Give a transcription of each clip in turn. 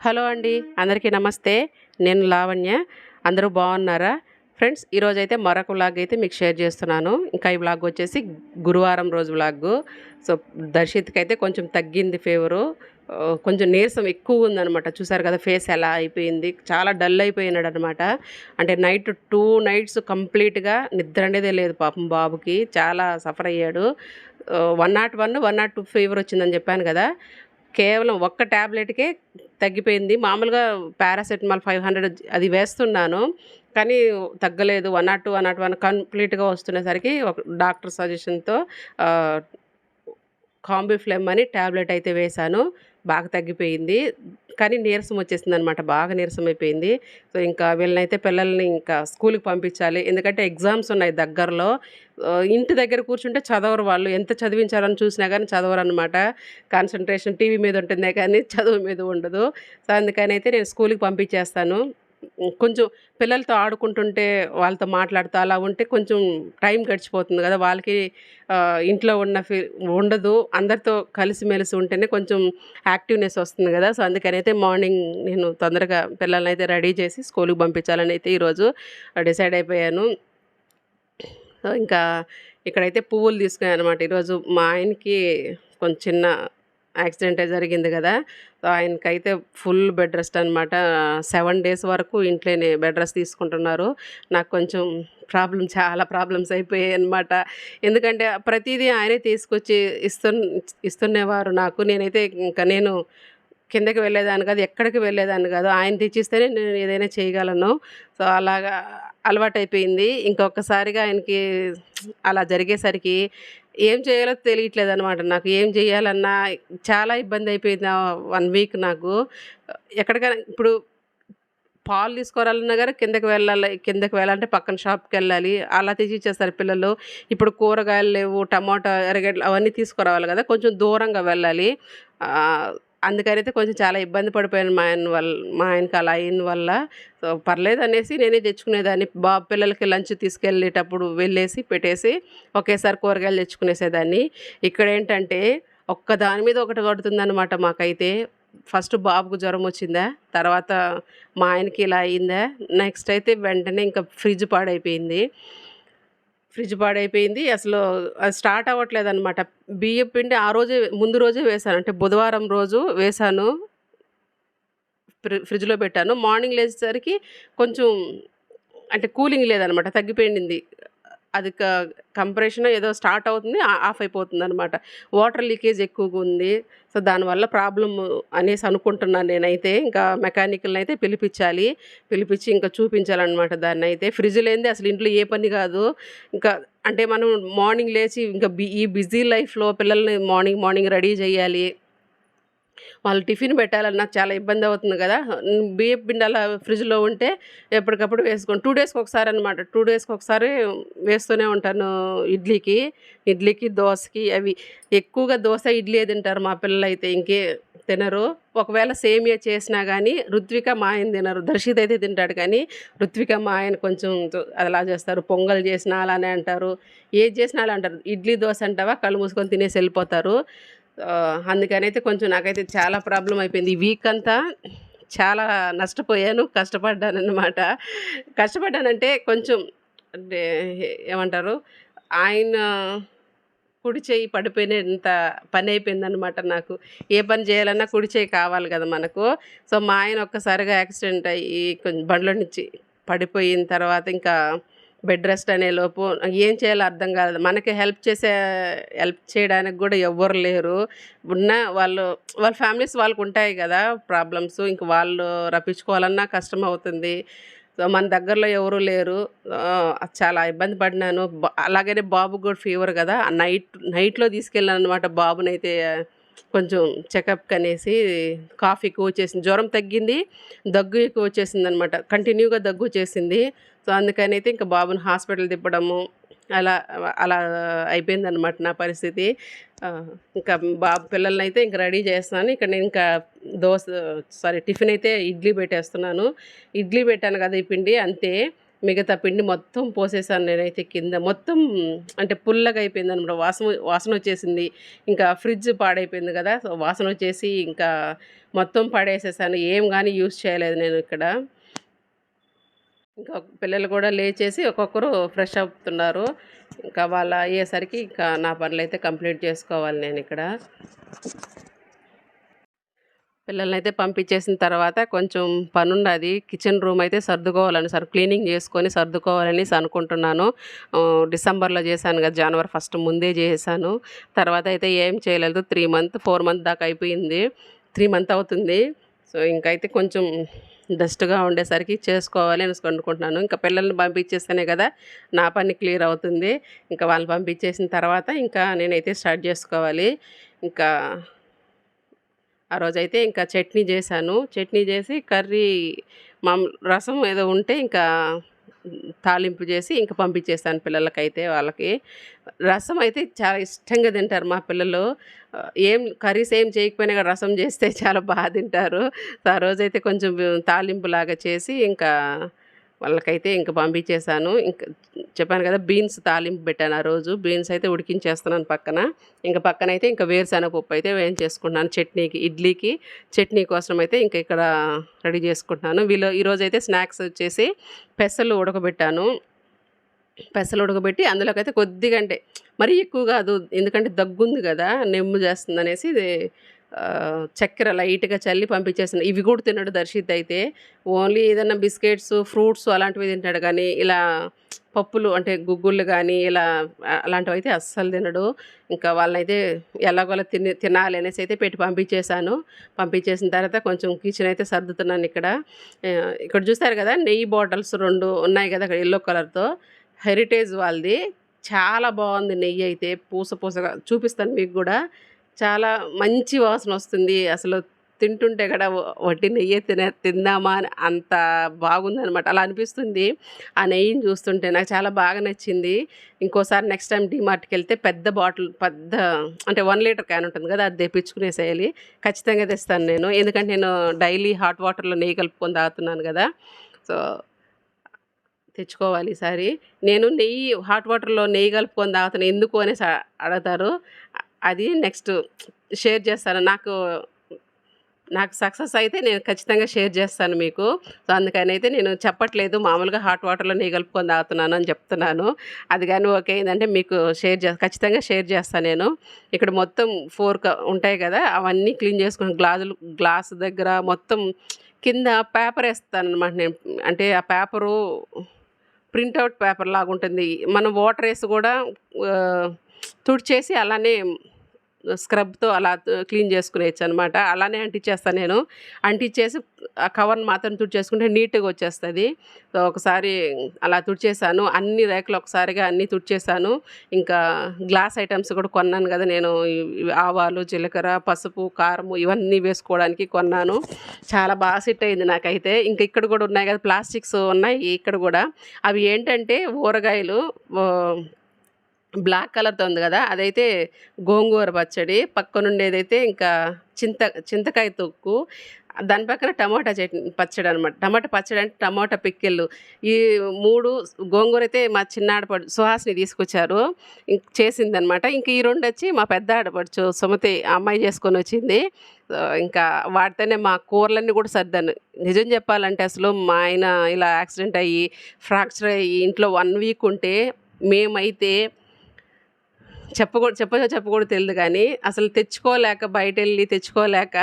Hello అండి అందరికీ నమస్తే. నేను లావణ్య. అందరూ బాగున్నారా? ఫ్రెండ్స్ ఈరోజు అయితే మరొక వ్లాగ్ అయితే మీకు షేర్ చేస్తున్నాను. ఇంకా ఈ వ్లాగ్ వచ్చేసి గురువారం రోజు వ్లాగ్. సో దర్శిత్కి అయితే కొంచెం తగ్గింది ఫీవరు. కొంచెం నీరసం ఎక్కువ ఉందనమాట చూసారు కదా ఫేస్ ఎలా అయిపోయింది. చాలా డల్ అయిపోయినాడు అనమాట అంటే నైట్ టూ నైట్స్ కంప్లీట్గా నిద్ర అనేదే లేదు పాపం బాబుకి. చాలా సఫర్ అయ్యాడు. One nought one one nought two fever వచ్చిందని చెప్పాను కదా. కేవలం ఒక్క ట్యాబ్లెట్కే తగ్గిపోయింది. మామూలుగా పారాసెటమాల్ ఫైవ్ హండ్రెడ్ అది వేస్తున్నాను. కానీ తగ్గలేదు. One nought two one nought one కంప్లీట్గా వస్తున్నసరికి ఒక డాక్టర్ సజెషన్తో కాంబిఫ్లెమ్ అని ట్యాబ్లెట్ అయితే వేశాను. బాగా తగ్గిపోయింది. కానీ నీరసం వచ్చేసింది అనమాట బాగా నీరసం అయిపోయింది సో ఇంకా వీళ్ళనైతే పిల్లల్ని ఇంకా స్కూల్కి పంపించాలి. ఎందుకంటే ఎగ్జామ్స్ ఉన్నాయి దగ్గరలో. ఇంటి దగ్గర కూర్చుంటే చదవరు వాళ్ళు. ఎంత చదివించాలని చూసినా కానీ చదవరు అనమాట కాన్సన్ట్రేషన్ టీవీ మీద ఉంటుందే కానీ చదువు మీద ఉండదు. సో అందుకని అయితే నేను స్కూల్కి పంపించేస్తాను. కొంచెం పిల్లలతో ఆడుకుంటుంటే వాళ్ళతో మాట్లాడుతూ అలా ఉంటే కొంచెం టైం గడిచిపోతుంది కదా. వాళ్ళకి ఇంట్లో ఉన్న ఫీ ఉండదు. అందరితో కలిసిమెలిసి ఉంటేనే కొంచెం యాక్టివ్నెస్ వస్తుంది కదా. సో అందుకని అయితే మార్నింగ్ నేను తొందరగా పిల్లల్ని అయితే రెడీ చేసి స్కూల్కి పంపించాలని అయితే ఈరోజు డిసైడ్ అయిపోయాను. ఇంకా ఇక్కడైతే పువ్వులు తీసుకున్నాను అనమాట ఈరోజు మా ఆయనకి కొంచెం చిన్న యాక్సిడెంట్ జరిగింది కదా. సో ఆయనకైతే ఫుల్ బెడ్ రెస్ట్ అనమాట సెవెన్ డేస్ వరకు ఇంట్లోనే బెడ్ రెస్ట్ తీసుకుంటున్నారు. నాకు కొంచెం ప్రాబ్లం చాలా ప్రాబ్లమ్స్ అయిపోయాయి అనమాట ఎందుకంటే ప్రతిదీ ఆయనే తీసుకొచ్చి ఇస్తు ఇస్తున్నేవారు నాకు. నేనైతే ఇంకా నేను కిందకి వెళ్ళేదాన్ని కాదు ఎక్కడికి వెళ్ళేదాన్ని కాదు. ఆయన తెచ్చిస్తేనే నేను ఏదైనా చేయగలను. సో అలాగా అలవాటు అయిపోయింది ఇంకొకసారిగా ఆయనకి అలా జరిగేసరికి ఏం చేయాలో తెలియట్లేదు అనమాట నాకు. ఏం చేయాలన్నా చాలా ఇబ్బంది అయిపోయింది వన్ వీక్ నాకు. ఎక్కడికైనా ఇప్పుడు పాలు తీసుకోవాలన్నా కానీ కిందకి వెళ్ళాలి కిందకి వెళ్ళాలంటే పక్కన షాప్కి వెళ్ళాలి అలా తీసి ఇచ్చేస్తారు పిల్లలు. ఇప్పుడు కూరగాయలు లేవు టమాటా ఎరగడ్లు అవన్నీ తీసుకురావాలి కదా. కొంచెం దూరంగా వెళ్ళాలి. అందుకనైతే కొంచెం చాలా ఇబ్బంది పడిపోయాను మా ఆయన వల్ల మా ఆయనకి అలా అయిన వల్ల. సో పర్లేదు అనేసి నేనే తెచ్చుకునేదాన్ని. బాబు పిల్లలకి లంచ్ తీసుకెళ్ళేటప్పుడు వెళ్ళేసి పెట్టేసి ఒకేసారి కూరగాయలు తెచ్చుకునేసేదాన్ని. ఇక్కడ ఏంటంటే ఒక్క దాని మీద ఒకటి కొడుతుందన్నమాట మాకైతే. ఫస్ట్ బాబుకు జ్వరం వచ్చిందా తర్వాత మా ఆయనకి ఇలా అయిందా నెక్స్ట్ అయితే వెంటనే ఇంకా ఫ్రిడ్జ్ పాడైపోయింది. ఫ్రిడ్జ్ పాడైపోయింది. అసలు అది స్టార్ట్ అవ్వట్లేదు అనమాట బియ్యం పిండి ఆ రోజే ముందు రోజే వేశాను. అంటే బుధవారం రోజు వేశాను. ఫ్రిడ్జ్లో పెట్టాను. మార్నింగ్ లేచేసరికి కొంచెం అంటే కూలింగ్ లేదనమాట తగ్గిపోయింది. అది క కంప్రెషన్ ఏదో స్టార్ట్ అవుతుంది ఆఫ్ అయిపోతుంది అనమాట వాటర్ లీకేజ్ ఎక్కువగా ఉంది. సో దానివల్ల ప్రాబ్లమ్ అనేసి అనుకుంటున్నాను నేనైతే. ఇంకా మెకానికల్ని అయితే పిలిపించాలి. పిలిపించి ఇంకా చూపించాలన్నమాట దాన్ని అయితే ఫ్రిడ్జ్ లేనిది అసలు ఇంట్లో ఏ పని కాదు. ఇంకా అంటే మనం మార్నింగ్ లేచి ఇంకా బి ఈ బిజీ లైఫ్లో పిల్లల్ని మార్నింగ్ మార్నింగ్ రెడీ చేయాలి. వాళ్ళు టిఫిన్ పెట్టాలన్నా చాలా ఇబ్బంది అవుతుంది కదా. బియ్యపు పిండి అలా ఫ్రిడ్జ్లో ఉంటే ఎప్పటికప్పుడు వేసుకోండి టూ డేస్కి ఒకసారి అనమాట టూ డేస్కి ఒకసారి వేస్తూనే ఉంటాను ఇడ్లీకి. ఇడ్లీకి దోశకి అవి. ఎక్కువగా దోశ ఇడ్లీ తింటారు మా పిల్లలు అయితే ఇంకే తినరు. ఒకవేళ సేమియా చేసినా కానీ రుత్విక మా ఆయన తినరు. దర్శిత్ అయితే తింటాడు కానీ రుత్విక మా ఆయన కొంచెం అలా చేస్తారు. పొంగల్ చేసినా అలానే అంటారు. ఏది చేసినా అలా అంటారు. ఇడ్లీ దోశ అంటావా? కళ్ళు మూసుకొని తినేసి వెళ్ళిపోతారు. అందుకనైతే కొంచెం నాకైతే చాలా ప్రాబ్లం అయిపోయింది. ఈ వీక్ అంతా చాలా నష్టపోయాను కష్టపడ్డాను అనమాట కష్టపడ్డానంటే కొంచెం అంటే ఏమంటారు ఆయన కుడి చేయి పడిపోయినంత పని అయిపోయిందనమాట నాకు. ఏ పని చేయాలన్నా కుడి చేయి కావాలి కదా మనకు. సో మా ఆయన ఒక్కసారిగా యాక్సిడెంట్ అయ్యి కొంచెం బండ్లో నుంచి పడిపోయిన తర్వాత ఇంకా బెడ్ రెస్ట్ అనే లోపు ఏం చేయాలో అర్థం కాదు మనకి హెల్ప్ చేసే హెల్ప్ చేయడానికి కూడా ఎవ్వరు లేరు. ఉన్న వాళ్ళు వాళ్ళ ఫ్యామిలీస్ వాళ్ళకు ఉంటాయి కదా ప్రాబ్లమ్స్. ఇంక వాళ్ళు రప్పించుకోవాలన్నా కష్టం అవుతుంది. సో మన దగ్గరలో ఎవరు లేరు. చాలా ఇబ్బంది పడినాను. అలాగనే బాబు కూడా ఫీవర్ కదా. నైట్ నైట్లో తీసుకెళ్ళాను అనమాట బాబునైతే. కొంచెం చెకప్ అనేసి కాఫీ ఎక్కువ వచ్చేసింది. జ్వరం తగ్గింది దగ్గు ఎక్కువ వచ్చేసింది అనమాట కంటిన్యూగా దగ్గు వచ్చేసింది. సో అందుకని అయితే ఇంకా బాబుని హాస్పిటల్ తిప్పడము అలా అలా అయిపోయిందనమాట నా పరిస్థితి. ఇంకా బాబు పిల్లల్ని అయితే ఇంకా రెడీ చేస్తున్నాను. ఇక్కడ నేను ఇంకా దోశ సారీ టిఫిన్ అయితే ఇడ్లీ పెట్టేస్తున్నాను. ఇడ్లీ పెట్టాను కదా ఈ పిండి అంతే. మిగతా పిండి మొత్తం పోసేసాను నేనైతే కింద. మొత్తం అంటే పుల్లగా అయిపోయింది అనమాట వాసన వాసన వచ్చేసింది. ఇంకా ఫ్రిడ్జ్ పాడైపోయింది కదా సో వాసన వచ్చేసి ఇంకా మొత్తం పాడేసేసాను. ఏం కానీ యూస్ చేయలేదు నేను ఇక్కడ. ఇంకా పిల్లలు కూడా లేచేసి ఒక్కొక్కరు ఫ్రెష్ అవుతున్నారు. ఇంకా వాళ్ళ అయ్యేసరికి ఇంకా నా పనులు అయితే కంప్లీట్ చేసుకోవాలి నేను ఇక్కడ. పిల్లల్ని అయితే పంపించేసిన తర్వాత కొంచెం పనున్నది కిచెన్ రూమ్ అయితే సర్దుకోవాలని సార్ క్లీనింగ్ చేసుకొని సర్దుకోవాలని అనుకుంటున్నాను డిసెంబర్లో చేశాను కదా జనవరి ఫస్ట్ ముందే చేశాను. తర్వాత అయితే ఏం చేయలేదు త్రీ మంత్ ఫోర్ మంత్ దాకా అయిపోయింది. త్రీ మంత్ అవుతుంది. సో ఇంకైతే కొంచెం డస్ట్గా ఉండేసరికి చేసుకోవాలి అని అనుకుంటున్నాను. ఇంకా పిల్లల్ని పంపించేస్తేనే కదా నా పని క్లియర్ అవుతుంది. ఇంకా వాళ్ళని పంపించేసిన తర్వాత ఇంకా నేనైతే స్టార్ట్ చేసుకోవాలి. ఇంకా ఆ రోజైతే ఇంకా చట్నీ చేశాను. చట్నీ చేసి కర్రీ మా రసం ఏదో ఉంటే ఇంకా తాలింపు చేసి ఇంకా పంపించేస్తాను పిల్లలకైతే వాళ్ళకి. రసం అయితే చాలా ఇష్టంగా తింటారు మా పిల్లలు. ఏం కర్రీస్ ఏం చేయకపోయినా రసం చేస్తే చాలా బాగా తింటారు. ఆ రోజైతే కొంచెం తాలింపు లాగా చేసి ఇంకా వాళ్ళకైతే ఇంకా పంపించేశాను. ఇంకా చెప్పాను కదా బీన్స్ తాలింపు పెట్టాను ఆ రోజు. బీన్స్ అయితే ఉడికించేస్తున్నాను పక్కన. ఇంకా పక్కన అయితే ఇంకా వేరుశనగ పప్పు అయితే వేయించేసుకుంటున్నాను చట్నీకి ఇడ్లీకి. చట్నీ కోసం అయితే ఇంకా ఇక్కడ రెడీ చేసుకుంటున్నాను. వీళ్ళు ఈరోజు అయితే స్నాక్స్ వచ్చేసి పెసలు ఉడకబెట్టాను. పెసలు ఉడకబెట్టి అందులోకి అయితే కొద్దిగా అంటే మరీ ఎక్కువ కాదు ఎందుకంటే దగ్గుంది కదా నెమ్ము చేస్తుంది అనేసి ఇది చక్కెర లైట్గా చల్లి పంపించేసిన ఇవి కూడా తినడు దర్శిత్ అయితే. ఓన్లీ ఏదైనా బిస్కెట్స్ ఫ్రూట్స్ అలాంటివి తింటాడు కానీ ఇలా పప్పులు అంటే గుగ్గుళ్ళు కానీ ఇలా అలాంటివి అయితే అస్సలు తినడు. ఇంకా వాళ్ళనైతే ఎలాగోలా తిని తినాలి అనేసి అయితే పెట్టి పంపించేశాను. పంపించేసిన తర్వాత కొంచెం కిచెన్ అయితే సర్దుతున్నాను ఇక్కడ. ఇక్కడ చూస్తారు కదా నెయ్యి బాటిల్స్ రెండు ఉన్నాయి కదా అక్కడ ఎల్లో కలర్తో. హెరిటేజ్ వాళ్ళది. చాలా బాగుంది నెయ్యి అయితే పూస పూసగా చూపిస్తాను మీకు కూడా. చాలా మంచి వాసన వస్తుంది. అసలు తింటుంటే కూడా వడ్డీ నెయ్యి తినే తిందామా అని అంత బాగుందనమాట అలా అనిపిస్తుంది. ఆ నెయ్యిని చూస్తుంటే నాకు చాలా బాగా నచ్చింది. ఇంకోసారి నెక్స్ట్ టైం డిమార్ట్కి వెళ్తే పెద్ద బాటిల్ పెద్ద అంటే వన్ లీటర్ క్యాన్ ఉంటుంది కదా అది తెప్పించుకునేసేయాలి ఖచ్చితంగా తెస్తాను నేను. ఎందుకంటే నేను డైలీ హాట్ వాటర్లో నెయ్యి కలుపుకొని తాగుతున్నాను కదా. సో తెచ్చుకోవాలి ఈసారి నేను నెయ్యి హాట్ వాటర్లో నెయ్యి కలుపుకొని తాగుతాను. ఎందుకు అనేసి అడుగుతారు. అది నెక్స్ట్ షేర్ చేస్తాను. నాకు నాకు సక్సెస్ అయితే నేను ఖచ్చితంగా షేర్ చేస్తాను మీకు. సో అందుకని అయితే నేను చెప్పట్లేదు. మామూలుగా హాట్ వాటర్లో నెయ్యి కలుపుకొని తాగుతున్నాను అని చెప్తున్నాను. అది కానీ ఓకే. ఏంటంటే మీకు షేర్ చే ఖచ్చితంగా షేర్ చేస్తాను నేను. ఇక్కడ మొత్తం ఫోర్ ఉంటాయి కదా అవన్నీ క్లీన్ చేసుకుని గ్లాసులు గ్లాస్ దగ్గర మొత్తం కింద పేపర్ వేస్తాను అనమాట నేను. అంటే ఆ పేపరు ప్రింట్అవుట్ పేపర్ లాగా ఉంటుంది మనం వాటర్ వేసి కూడా తుడిచేసి అలానే స్క్రబ్తో అలా క్లీన్ చేసుకునేయచ్చు అనమాట అలానే అంటించేస్తాను నేను. అంటించేసి ఆ కవర్ని మాత్రం తుడిచేసుకుంటే నీట్గా వచ్చేస్తుంది. సో ఒకసారి అలా తుడిచేసాను. అన్ని రేకులు ఒకసారిగా అన్నీ తుడిచేసాను. ఇంకా గ్లాస్ ఐటమ్స్ కూడా కొన్నాను కదా నేను. ఆవాలు జీలకర్ర పసుపు కారము ఇవన్నీ వేసుకోవడానికి కొన్నాను. చాలా బాగా సెట్ అయింది నాకైతే. ఇంకా ఇక్కడ కూడా ఉన్నాయి కదా ప్లాస్టిక్స్ ఉన్నాయి ఇక్కడ కూడా. అవి ఏంటంటే ఊరగాయలు బ్లాక్ కలర్తో ఉంది కదా అదైతే గోంగూర పచ్చడి పక్కనుండేదైతే ఇంకా చింత చింతకాయ తొక్కు దాని పక్కన టమాటా చట్నీ పచ్చడి అనమాట టమాటా పచ్చడి అంటే టమాటా పిక్కిళ్ళు. ఈ మూడు గోంగూర అయితే మా చిన్న ఆడపడు సుహాస్ని తీసుకొచ్చారు ఇంక చేసిందనమాట. ఇంక ఈ రెండు వచ్చి మా పెద్ద ఆడపడుచు సుమతి అమ్మాయి చేసుకొని వచ్చింది. ఇంకా వాటితోనే మా కూరలన్నీ కూడా సర్దాను. నిజం చెప్పాలంటే అసలు మా ఆయన ఇలా యాక్సిడెంట్ అయ్యి ఫ్రాక్చర్ అయ్యి ఇంట్లో వన్ వీక్ ఉంటే మేమైతే చెప్పకూడదు చెప్పదో చెప్పకూడదు తెలియదు కానీ అసలు తెచ్చుకోలేక బయట వెళ్ళి తెచ్చుకోలేక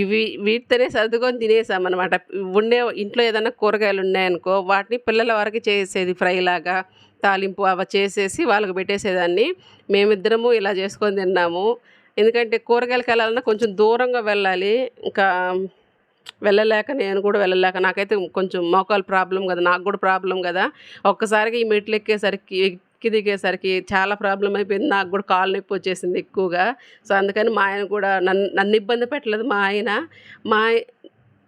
ఇవి వీటితోనే సర్దుకొని తినేసామన్నమాట. ఉండే ఇంట్లో ఏదైనా కూరగాయలు ఉన్నాయనుకో వాటిని పిల్లల వరకు చేసేది ఫ్రై లాగా తాలింపు అవి చేసేసి వాళ్ళకి పెట్టేసేదాన్ని. మేమిద్దరము ఇలా చేసుకొని తిన్నాము. ఎందుకంటే కూరగాయలకు వెళ్ళాలన్నా కొంచెం దూరంగా వెళ్ళాలి. ఇంకా వెళ్ళలేక నేను కూడా వెళ్ళలేక నాకైతే కొంచెం మోకాలు ప్రాబ్లం కదా నాకు కూడా ప్రాబ్లం కదా. ఒక్కసారిగా ఈ మెట్లు ఎక్కేసరికి ఎక్కి దిగేసరికి చాలా ప్రాబ్లం అయిపోయింది. నాకు కూడా కాలు నొప్పి వచ్చేసింది ఎక్కువగా. సో అందుకని మా ఆయన కూడా నన్ను నన్ను ఇబ్బంది పెట్టలేదు మా ఆయన. మా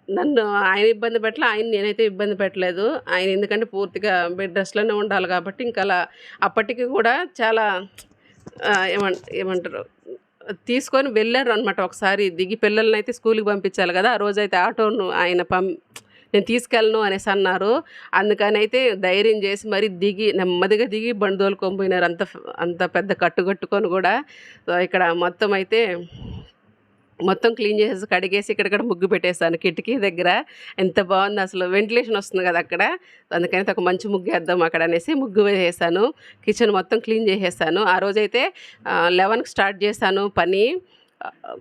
నన్ను ఆయన ఇబ్బంది పెట్టలే ఆయన నేనైతే ఇబ్బంది పెట్టలేదు. ఆయన ఎందుకంటే పూర్తిగా బెడ్ రెస్ట్లోనే ఉండాలి కాబట్టి ఇంకా అలా అప్పటికి కూడా చాలా ఏమంట ఏమంటారు తీసుకొని వెళ్ళారు అనమాట ఒకసారి దిగి పిల్లల్ని అయితే స్కూల్కి పంపించాలి కదా ఆ రోజైతే ఆటోను ఆయన పం నేను తీసుకెళ్ళను అనేసి అన్నారు. అందుకని అయితే ధైర్యం చేసి మరి దిగి నెమ్మదిగా దిగి బండి తోలుకొని పోయినారు అంత అంత పెద్ద కట్టు కట్టుకొని కూడా. సో ఇక్కడ మొత్తం అయితే మొత్తం క్లీన్ చేసేసి కడిగేసి ఇక్కడక్కడ ముగ్గు పెట్టేసాను కిటికీ దగ్గర. ఎంత బాగుంది అసలు. వెంటిలేషన్ వస్తుంది కదా అక్కడ. అందుకని ఒక మంచి ముగ్గు వేద్దాం అక్కడ అనేసి ముగ్గు వేసేసాను. కిచెన్ మొత్తం క్లీన్ చేసేసాను. ఆ రోజైతే లెవెన్కి స్టార్ట్ చేశాను పని.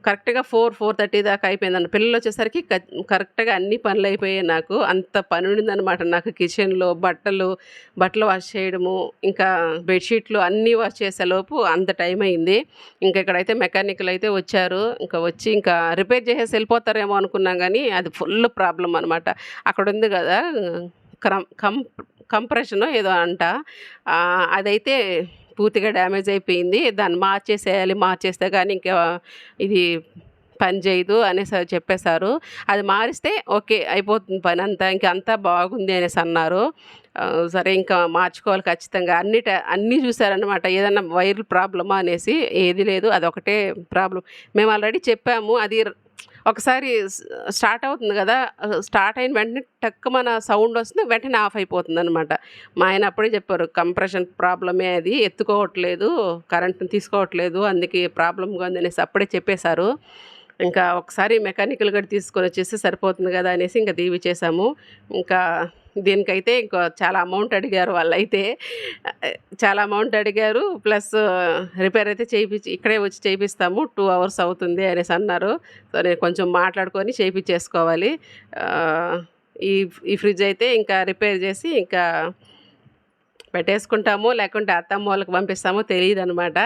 కరెక్ట్గా ఫోర్ ఫోర్ థర్టీ దాకా అయిపోయిందన్న. పిల్లలు వచ్చేసరికి క- కరెక్ట్గా అన్ని పనులు అయిపోయాయి నాకు. అంత పని ఉండిందనమాట నాకు. కిచెన్లో బట్టలు బట్టలు వాష్ చేయడము ఇంకా బెడ్షీట్లు అన్నీ వాష్ చేసేలోపు అంత టైం అయింది. ఇంకా ఇక్కడైతే మెకానికల్ అయితే వచ్చారు. ఇంకా వచ్చి ఇంకా రిపేర్ చేసేసి వెళ్ళిపోతారేమో అనుకున్నాం కానీ అది ఫుల్ ప్రాబ్లం అనమాట అక్కడ ఉంది కదా క్రమ్ కం కంప్రెషన్ ఏదో అంట. అదైతే పూర్తిగా డ్యామేజ్ అయిపోయింది. దాన్ని మార్చేసేయాలి మార్చేస్తే కానీ ఇంకా ఇది పని చేయదు అనేసి చెప్పేశారు. అది మారిస్తే ఓకే అయిపోతుంది పని అంతా ఇంకా అంతా బాగుంది అనేసి అన్నారు. సరే ఇంకా మార్చుకోవాలి ఖచ్చితంగా. అన్ని అన్నీ చూసారనమాట ఏదన్నా వైర్ ప్రాబ్లమా అనేసి ఏది లేదు. అదొకటే ప్రాబ్లం మేము ఆల్రెడీ చెప్పాము అది ఒకసారి స్టార్ట్ అవుతుంది కదా స్టార్ట్ అయిన వెంటనే టక్ మన సౌండ్ వస్తుంది వెంటనే ఆఫ్ అయిపోతుంది అనమాట మా ఆయన అప్పుడే చెప్పారు కంప్రెషన్ ప్రాబ్లమే అది ఎత్తుకోవట్లేదు కరెంట్ని తీసుకోవట్లేదు అందుకే ప్రాబ్లంగా ఉంది అనేసి అప్పుడే చెప్పేశారు. ఇంకా ఒకసారి మెకానికల్ కూడా తీసుకొని వచ్చేసి సరిపోతుంది కదా అనేసి ఇంకా దీవి చేసాము ఇంకా దీనికైతే ఇంకా చాలా అమౌంట్ అడిగారు వాళ్ళైతే. చాలా అమౌంట్ అడిగారు. ప్లస్ రిపేర్ అయితే చేయించి ఇక్కడే వచ్చి చేయిస్తాము టూ అవర్స్ అవుతుంది అనేసి అన్నారు. సో నేను కొంచెం మాట్లాడుకొని చేయించేసుకోవాలి ఈ ఈ ఫ్రిడ్జ్ అయితే ఇంకా రిపేర్ చేసి ఇంకా పెట్టేసుకుంటామో లేకుంటే అత్తమ్మ వాళ్ళకి పంపిస్తామో తెలియదు అనమాట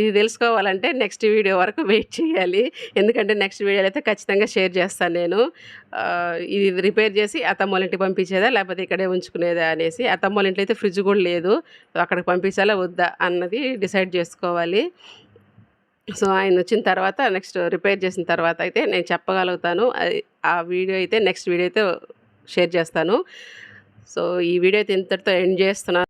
ఇది తెలుసుకోవాలంటే నెక్స్ట్ వీడియో వరకు వెయిట్ చేయాలి. ఎందుకంటే నెక్స్ట్ వీడియోలో అయితే ఖచ్చితంగా షేర్ చేస్తాను నేను. ఇది రిపేర్ చేసి అత్తమ్మ వాళ్ళ ఇంటికి పంపించేదా లేకపోతే ఇక్కడే ఉంచుకునేదా అనేసి. అత్తమ్మ వాళ్ళ ఇంట్లో అయితే ఫ్రిడ్జ్ కూడా లేదు. అక్కడికి పంపించాలా వద్దా అన్నది డిసైడ్ చేసుకోవాలి. సో ఆయన వచ్చిన తర్వాత నెక్స్ట్ రిపేర్ చేసిన తర్వాత అయితే నేను చెప్పగలుగుతాను. ఆ వీడియో అయితే నెక్స్ట్ వీడియో అయితే షేర్ చేస్తాను. సో ఈ వీడియో అయితే ఇంతటితో ఎండ్ చేస్తున్నాను